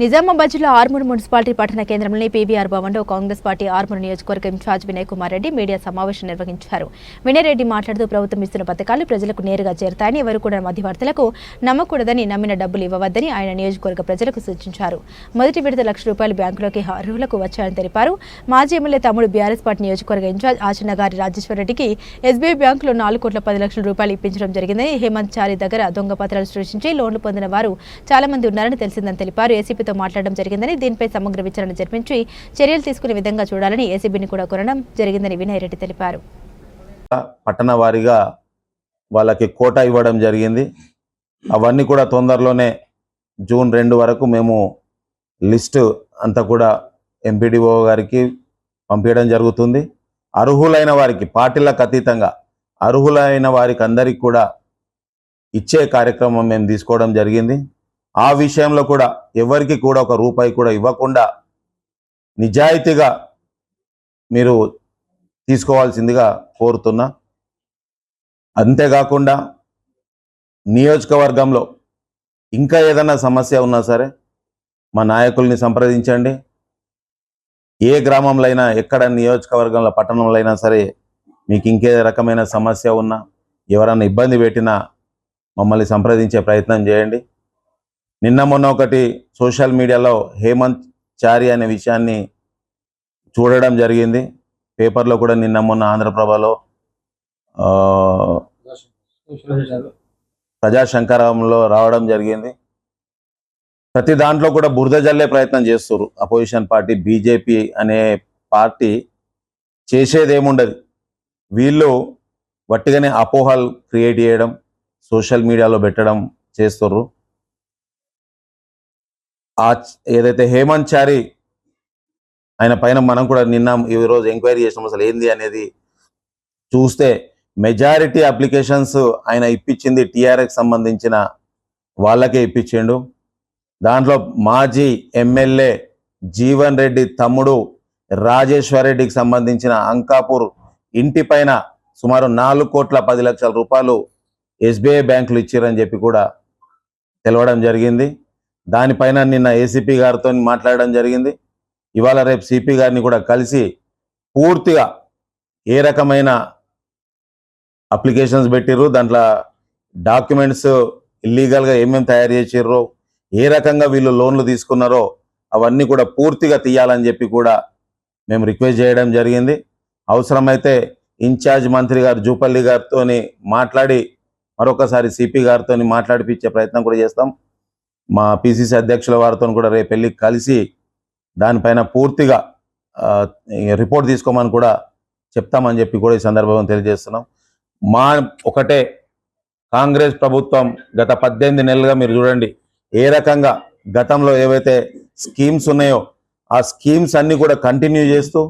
నిజామాబాద్ జిల్లా ఆర్మూర్ మున్సిపాలిటీ పట్టణ కేంద్రంలోని పీవీఆర్ భవన్లో కాంగ్రెస్ పార్టీ ఆర్మూర్ నియోజకవర్గ in charge Vinay Kumar Reddy media సమావేశం నిర్వహించారు. వినయ్ రెడ్డి మాట్లాడుతూ ప్రభుత్వం ఇస్తున్న పథకాలు ప్రజలకు నేరుగా చేరుతాయని ఎవరు కూడా మధ్యవర్తులకు నమ్మకూడదని నమ్మిన డబ్బులు ఇవ్వవద్దని ఆయన నియోజకవర్గ ప్రజలకు సూచించారు. మొదటి విడత లక్ష రూపాయలు బ్యాంకులోకి అర్హులకు వచ్చాయని తెలిపారు. మాజీ ఎమ్మెల్యే తమ్ముడు బీఆర్ఎస్ పార్టీ నియోజకవర్గ ఇన్ఛార్జ్ ఆచన్నగారి రాజేశ్వరరెడ్డికి ఎస్బీఐ బ్యాంకులో నాలుగు కోట్ల పది లక్షల రూపాయలు ఇప్పించడం జరిగిందని హేమంత్ చారి దగ్గర దొంగ పత్రాలు సృష్టించి లోన్లు పొందిన వారు చాలా మంది ఉన్నారని తెలిసిందని తెలిపారు. ఏసీపీతో మాట్లాడడం జరిగిందని దీనిపై సమగ్ర విచారణ జరిపించి చర్యలు తీసుకునే విధంగా చూడాలని ఏసీబీని కూడా కోరడం జరిగిందని వినయ్ రెడ్డి తెలిపారు. పట్టణ వారీగా వాళ్ళకి కోట ఇవ్వడం జరిగింది. అవన్నీ కూడా తొందరలోనే జూన్ రెండు వరకు మేము లిస్టు అంతా కూడా ఎంపీడీఓ గారికి పంపించడం జరుగుతుంది. అర్హులైన వారికి పార్టీలకు అతీతంగా అర్హులైన వారికి అందరికి కూడా ఇచ్చే కార్యక్రమం మేము తీసుకోవడం జరిగింది. ఆ విషయంలో కూడా ఎవరికి కూడా ఒక రూపాయి కూడా ఇవ్వకుండా నిజాయితీగా మీరు తీసుకోవాల్సిందిగా కోరుతున్నా. అంతేకాకుండా నియోజకవర్గంలో ఇంకా ఏదైనా సమస్య ఉన్నా సరే మా నాయకుల్ని సంప్రదించండి. ఏ గ్రామంలో అయినా ఎక్కడ నియోజకవర్గంలో పట్టణంలో అయినా సరే మీకు ఇంకే రకమైన సమస్య ఉన్నా ఎవరైనా ఇబ్బంది పెట్టినా మమ్మల్ని సంప్రదించే ప్రయత్నం చేయండి. నిన్న మొన్న ఒకటి సోషల్ మీడియాలో హేమంత్ చారి అనే విషయాన్ని చూడడం జరిగింది. పేపర్లో కూడా నిన్న మొన్న ఆంధ్రప్రభలో ప్రజాశంకరంలో రావడం జరిగింది. ప్రతి దాంట్లో కూడా బురద జల్లే ప్రయత్నం చేస్తారు అపోజిషన్ పార్టీ బీజేపీ అనే పార్టీ చేసేదేముండదు. వీళ్ళు వట్టిగానే అపోహలు క్రియేట్ చేయడం సోషల్ మీడియాలో పెట్టడం చేస్తారు ఆ ఏదైతే హేమంత్ చారి ఆయన పైన మనం కూడా నిన్న ఈ రోజు ఎంక్వైరీ చేసినాం అసలు ఏంది అనేది చూస్తే మెజారిటీ అప్లికేషన్స్ ఆయన ఇప్పించింది టీఆర్ఎస్ సంబంధించిన వాళ్ళకే ఇప్పించిండు. దాంట్లో మాజీ ఎమ్మెల్యే జీవన్ రెడ్డి తమ్ముడు రాజేశ్వర్ రెడ్డికి సంబంధించిన అంకాపూర్ ఇంటి పైన సుమారు నాలుగు కోట్ల పది లక్షల రూపాయలు ఎస్బీఐ బ్యాంకులు ఇచ్చారని చెప్పి కూడా తెలవడం జరిగింది. దానిపైన నిన్న ఏసీపీ గారితో మాట్లాడడం జరిగింది. ఇవాళ రేపు సిపి గారిని కూడా కలిసి పూర్తిగా ఏ రకమైన అప్లికేషన్స్ పెట్టిర్రు దాంట్లో డాక్యుమెంట్స్ ఇల్లీగల్గా ఏమేమి తయారు చేసిర్రో ఏ రకంగా వీళ్ళు లోన్లు తీసుకున్నారో అవన్నీ కూడా పూర్తిగా తీయాలని చెప్పి కూడా మేము రిక్వెస్ట్ చేయడం జరిగింది. అవసరమైతే ఇన్ఛార్జ్ మంత్రి గారు జూపల్లి గారితో మాట్లాడి మరొకసారి సిపి గారితో మాట్లాడిపించే ప్రయత్నం కూడా చేస్తాం. మా పిసిసి అధ్యక్షుల వారితో కూడా రేపు వెళ్ళి కలిసి దానిపైన పూర్తిగా రిపోర్ట్ తీసుకోమని కూడా చెప్తామని చెప్పి కూడా ఈ సందర్భంగా తెలియజేస్తున్నాం. మా ఒకటే కాంగ్రెస్ ప్రభుత్వం గత పద్దెనిమిది నెలలుగా మీరు చూడండి ఏ రకంగా గతంలో ఏవైతే స్కీమ్స్ ఉన్నాయో ఆ స్కీమ్స్ అన్నీ కూడా కంటిన్యూ చేస్తూ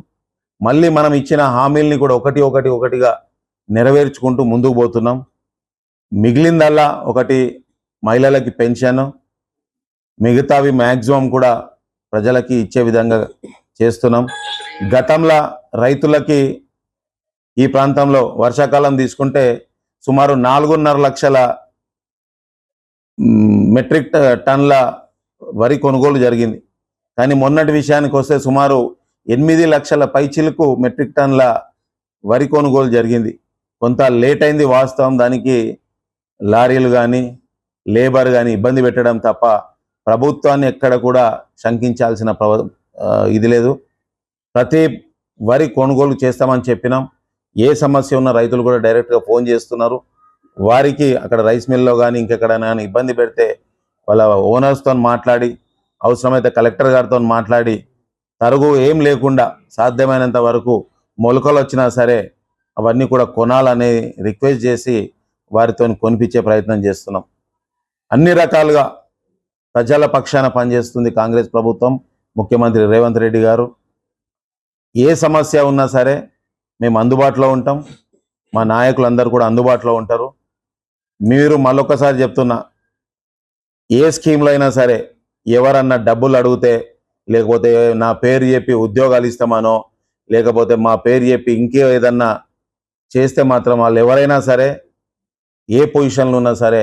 మళ్ళీ మనం ఇచ్చిన హామీల్ని కూడా ఒకటి ఒకటి ఒకటిగా నెరవేర్చుకుంటూ ముందుకు పోతున్నాం. మిగిలిందల్లా ఒకటి మహిళలకి పెన్షన్ మిగతావి మ్యాక్సిమం కూడా ప్రజలకి ఇచ్చే విధంగా చేస్తున్నాం. గతంలో రైతులకి ఈ ప్రాంతంలో వర్షాకాలం తీసుకుంటే సుమారు నాలుగున్నర లక్షల మెట్రిక్ టన్ల వరి కొనుగోలు జరిగింది. కానీ మొన్నటి విషయానికి వస్తే సుమారు ఎనిమిది లక్షల పైచిలకు మెట్రిక్ టన్ల వరి కొనుగోలు జరిగింది. కొంత లేట్ అయింది వాస్తవం. దానికి లారీలు కానీ లేబర్ కానీ ఇబ్బంది పెట్టడం తప్ప ప్రభుత్వాన్ని ఎక్కడ కూడా శంకించాల్సిన ప్రవ ఇది లేదు. ప్రతి వరి కొనుగోలు చేస్తామని చెప్పినాం. ఏ సమస్య ఉన్న రైతులు కూడా డైరెక్ట్గా ఫోన్ చేస్తున్నారు. వారికి అక్కడ రైస్ మిల్లో కానీ ఇంకెక్కడైనా కానీ ఇబ్బంది పెడితే వాళ్ళ ఓనర్స్తో మాట్లాడి అవసరమైతే కలెక్టర్ గారితో మాట్లాడి తరుగు ఏం లేకుండా సాధ్యమైనంత వరకు మొలకలు వచ్చినా సరే అవన్నీ కూడా కొనాలని రిక్వెస్ట్ చేసి వారితో కొనిపించే ప్రయత్నం చేస్తున్నాం. అన్ని రకాలుగా ప్రజల పక్షాన పనిచేస్తుంది కాంగ్రెస్ ప్రభుత్వం. ముఖ్యమంత్రి రేవంత్ రెడ్డి గారు. ఏ సమస్య ఉన్నా సరే మేము అందుబాటులో ఉంటాం. మా నాయకులందరూ కూడా అందుబాటులో ఉంటారు. మీరు మళ్ళొకసారి చెప్తున్నా ఏ స్కీమ్లో అయినా సరే ఎవరన్నా డబ్బులు అడిగితే లేకపోతే నా పేరు చెప్పి ఉద్యోగాలు ఇస్తామనో లేకపోతే మా పేరు చెప్పి ఇంకే ఏదన్నా చేస్తే మాత్రం వాళ్ళు ఎవరైనా సరే ఏ పొజిషన్లో ఉన్నా సరే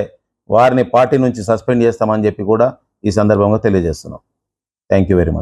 వారిని పార్టీ నుంచి సస్పెండ్ చేస్తామని చెప్పి కూడా ఈ సందర్భంగా తెలియజేస్తున్నాం. Thank you very much